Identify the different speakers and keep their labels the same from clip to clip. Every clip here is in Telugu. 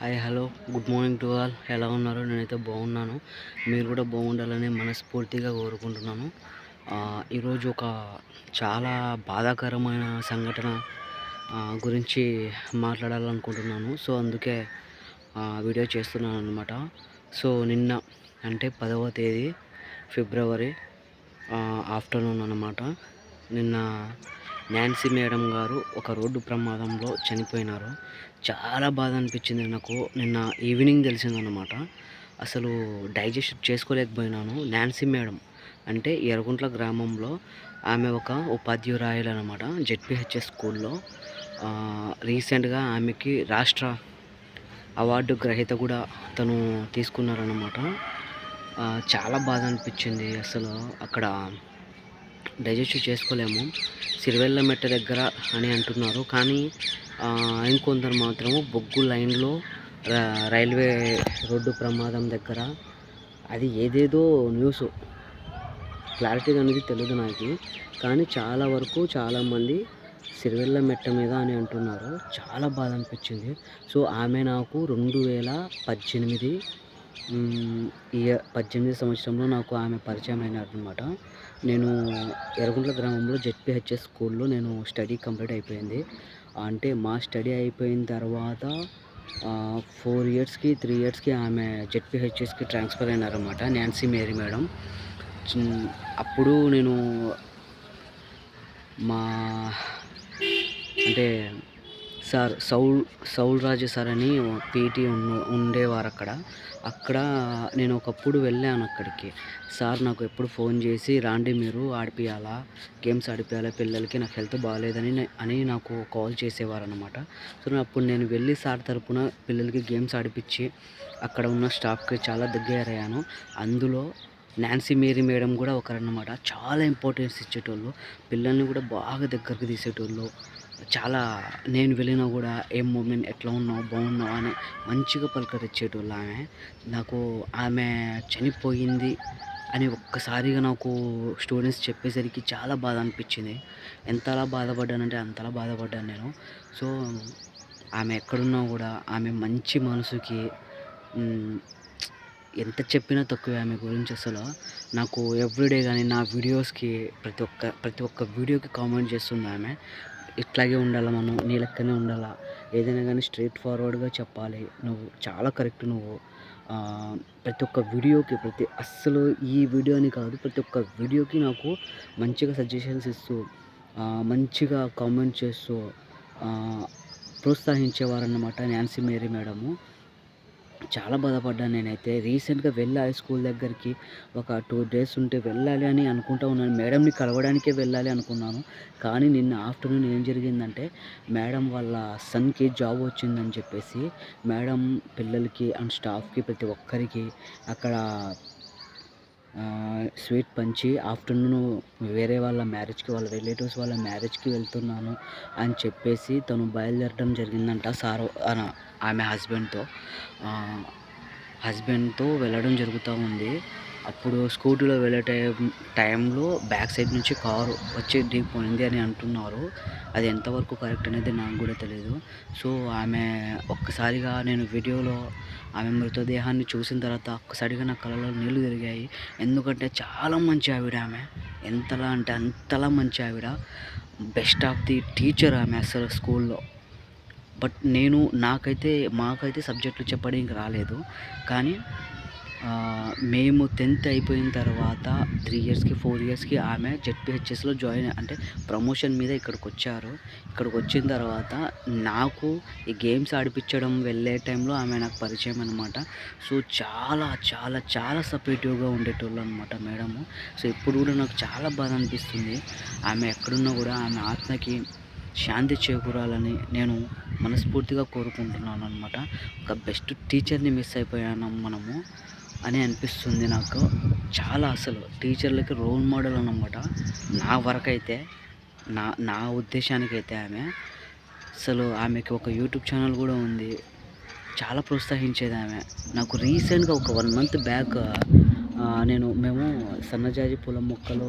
Speaker 1: Hi hello. Good morning to all. ఎలా ఉన్నారు? నేనైతే బాగున్నాను. మీరు కూడా బాగుండాలని మనస్ఫూర్తిగా కోరుకుంటున్నాను. ఈరోజు ఒక చాలా బాధాకరమైన సంఘటన గురించి మాట్లాడాలనుకుంటున్నాను. సో అందుకే వీడియో చేస్తున్నాను అనమాట సో నిన్న అంటే పదవ తేదీ ఫిబ్రవరి ఆఫ్టర్నూన్ అనమాట నిన్న నాన్సీ మేడం గారు ఒక రోడ్డు ప్రమాదంలో చనిపోయినారు. చాలా బాధ అనిపించింది నాకు. నిన్న ఈవినింగ్ తెలిసిందనమాట అసలు డైజెస్ట్ చేసుకోలేకపోయినాను. నాన్సీ మేడం అంటే ఎర్రగుంట్ల గ్రామంలో ఆమె ఒక ఉపాధ్యాయురాయలు అనమాట జెడ్పిహెచ్ఎస్ స్కూల్లో. రీసెంట్గా ఆమెకి రాష్ట్ర అవార్డు గ్రహీత కూడా తను తీసుకున్నారనమాట చాలా బాధ అనిపించింది అసలు అక్కడ. డైజెస్ట్ చేసుకోలేము. సిరివెల్ల మెట్ట దగ్గర అని అంటున్నారు. కానీ ఇంకొందరు మాత్రము బొగ్గు లైన్లో రైల్వే రోడ్డు ప్రమాదం దగ్గర. అది ఏదేదో న్యూస్. క్లారిటీగా అనేది తెలియదు నాకు. కానీ చాలా వరకు చాలామంది సిరివెల్ల మెట్ట మీద అని అంటున్నారు. చాలా బాధ అనిపించింది. సో ఆమె నాకు రెండు వేల పద్దెనిమిది ఇయర్ పద్దెనిమిది సంవత్సరంలో నాకు ఆమె పరిచయం అయినారనమాట నేను ఎర్రగుంట్ల గ్రామంలో జెడ్పిహెచ్ఎస్ స్కూల్లో నేను స్టడీ కంప్లీట్ అయిపోయింది. అంటే మా స్టడీ అయిపోయిన తర్వాత ఫోర్ ఇయర్స్కి త్రీ ఇయర్స్కి ఆమె జెడ్పిహెచ్ఎస్కి ట్రాన్స్ఫర్ అయినారనమాట నాన్సీ మేరీ మేడం. అప్పుడు నేను మా అంటే sir Saul Saul Raju sir అని పీటీ ఉండేవారు అక్కడ అక్కడ నేను ఒకప్పుడు వెళ్ళాను అక్కడికి. సార్ నాకు ఎప్పుడు ఫోన్ చేసి రాండి మీరు ఆడిపియాలా? గేమ్స్ ఆడిపియాలా? పిల్లలకి నాకు హెల్త్ బాగాలేదని అని నాకు కాల్ చేసేవారు అనమాట సో అప్పుడు నేను వెళ్ళి సార్ తరపున పిల్లలకి గేమ్స్ ఆడిపించి అక్కడ ఉన్న స్టాఫ్కి చాలా దగ్గరయ్యాను. అందులో నాన్సీ మేరీ మేడం కూడా ఒకరన్నమాట. చాలా ఇంపార్టెన్స్ ఇచ్చేటోళ్ళు. పిల్లల్ని కూడా బాగా దగ్గరకు తీసేటోళ్ళు. చాలా నేను వెళ్ళినా కూడా ఏం మూమెంట్ ఎట్లా ఉన్నావు బాగున్నావు అని మంచిగా పలకరించేటోళ్ళు ఆమె. నాకు ఆమె చనిపోయింది అని ఒక్కసారిగా నాకు స్టూడెంట్స్ చెప్పేసరికి చాలా బాధ అనిపించింది. ఎంతలా బాధపడ్డానంటే అంతలా బాధపడ్డాను నేను. సో ఆమె ఎక్కడున్నా కూడా ఆమె మంచి మనసుకి ఎంత చెప్పినా తక్కువే ఆమె గురించి అసలు. నాకు ఎవ్రీడే కానీ నా వీడియోస్కి ప్రతి ఒక్క ప్రతి ఒక్క వీడియోకి కామెంట్ చేస్తుంది ఆమె. ఇట్లాగే ఉండాలి మనం నీ లెక్కనే ఉండాలా. ఏదైనా కానీ స్ట్రైట్ ఫార్వర్డ్గా చెప్పాలి. నువ్వు చాలా కరెక్ట్ నువ్వు. ప్రతి ఒక్క వీడియోకి ప్రతి అస్సలు ఈ వీడియో అని కాదు ప్రతి ఒక్క వీడియోకి నాకు మంచిగా సజెషన్స్ ఇస్తూ మంచిగా కామెంట్ చేస్తూ ఆ, ప్రోత్సహించేవారన్నమాట న్యాన్సీ మేరీ మేడము. చాలా బాధపడ్డాను నేనైతే. రీసెంట్గా వెళ్ళాలి స్కూల్ దగ్గరికి. ఒక టూ డేస్ ఉంటే వెళ్ళాలి అని అనుకుంటా ఉన్నాను. మేడంని కలవడానికే వెళ్ళాలి అనుకున్నాను. కానీ నిన్న ఆఫ్టర్నూన్ ఏం జరిగిందంటే మేడం వాళ్ళ సన్కి జాబ్ వచ్చిందని చెప్పేసి మేడం పిల్లలకి అండ్ స్టాఫ్కి ప్రతి ఒక్కరికి అక్కడ స్వీట్ పంచి ఆఫ్టర్నూన్ వేరే వాళ్ళ మ్యారేజ్కి వాళ్ళ రిలేటివ్స్ వాళ్ళ మ్యారేజ్కి వెళ్తున్నాను అని చెప్పేసి తను బయలుదేరడం జరిగిందంట సార్ ఆమె హస్బెండ్తో. హస్బెండ్తో వెళ్ళడం జరుగుతూ ఉంది. అప్పుడు స్కూటీలో వెళ్ళే టైం టైంలో బ్యాక్ సైడ్ నుంచి కారు వచ్చి దిగిపోయింది అని అంటున్నారు. అది ఎంతవరకు కరెక్ట్ అనేది నాకు కూడా తెలియదు సో ఆమె ఒక్కసారిగా నేను వీడియోలో ఆమె మృతదేహాన్ని చూసిన తర్వాత ఒక్కసారిగా నా కళ్ళలో నీళ్ళు తిరిగాయి. ఎందుకంటే చాలా మంచి ఆవిడ ఆమె. ఎంతలా అంటే అంతలా మంచి ఆవిడ. బెస్ట్ ఆఫ్ ది టీచర్ ఆమె అసలు స్కూల్లో. బట్ నేను నాకైతే మాకైతే సబ్జెక్టులు చెప్పడానికి రాలేదు. కానీ మేము టెన్త్ అయిపోయిన తర్వాత త్రీ ఇయర్స్కి ఫోర్ ఇయర్స్కి ఆమె జెడ్పిహెచ్ఎస్లో జాయిన్ అంటే ప్రమోషన్ మీద ఇక్కడికి వచ్చారు ఇక్కడికి వచ్చిన తర్వాత నాకు ఈ గేమ్స్ ఆడిపించడం వెళ్ళే టైంలో ఆమె నాకు పరిచయం అనమాట సో చాలా చాలా చాలా సపోర్టివ్గా ఉండేటోళ్ళు అనమాట మేడము. సో ఇప్పుడు కూడా నాకు చాలా బాధ అనిపిస్తుంది. ఆమె ఎక్కడున్నా కూడా ఆమె ఆత్మకి శాంతి చేకూరాలని నేను మనస్ఫూర్తిగా కోరుకుంటున్నాను అనమాట ఒక బెస్ట్ టీచర్ని మిస్ అయిపోయాను మనము. అని అనిపిస్తుంది నాకు. చాలా అసలు టీచర్లకి రోల్ మోడల్ అనమాట నా వరకైతే నా నా ఉద్దేశానికైతే ఆమె అసలు ఆమెకి ఒక యూట్యూబ్ ఛానల్ కూడా ఉంది. చాలా ప్రోత్సహించేది ఆమె. నాకు రీసెంట్గా ఒక వన్ మంత్ బ్యాక్ నేను మేము సన్నజాజి పూల మొక్కలు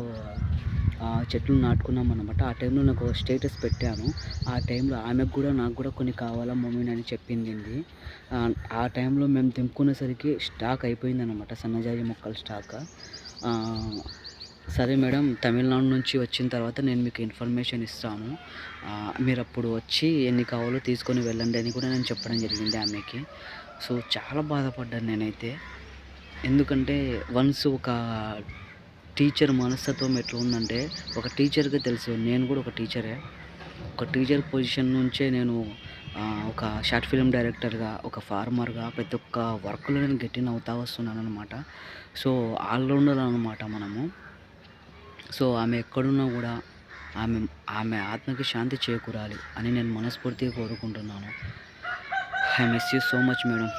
Speaker 1: చెట్లు నాటుకున్నాం అనమాట ఆ టైంలో నాకు స్టేటస్ పెట్టాను. ఆ టైంలో ఆమెకు కూడా నాకు కూడా కొన్ని కావాలా మమ్మీ అని చెప్పింది. ఆ, టైంలో మేము తెంపుకునేసరికి స్టాక్ అయిపోయింది అనమాట సన్నజాజి మొక్కల స్టాక్. సరే మేడం తమిళనాడు నుంచి వచ్చిన తర్వాత నేను మీకు ఇన్ఫర్మేషన్ ఇస్తాను. మీరు అప్పుడు వచ్చి ఎన్ని కావాలో తీసుకొని వెళ్ళండి అని కూడా నేను చెప్పడం జరిగింది ఆమెకి. సో చాలా బాధపడ్డాను నేనైతే. ఎందుకంటే వన్స్ ఒక టీచర్ మనస్తత్వం ఎట్లా ఉందంటే ఒక టీచర్గా తెలుసు నేను కూడా ఒక టీచరే. ఒక టీచర్ పొజిషన్ నుంచే నేను ఒక షార్ట్ ఫిలిం డైరెక్టర్గా ఒక ఫార్మర్గా ప్రతి ఒక్క వర్క్లో నేను గెట్టిన అవుతా వస్తున్నాను అనమాట సో ఆల్రౌండర్ అనమాట మనము. సో ఆమె ఎక్కడున్నా కూడా ఆమె ఆమె ఆత్మకి శాంతి చేకూరాలి అని నేను మనస్ఫూర్తిగా కోరుకుంటున్నాను. I miss you so much madam.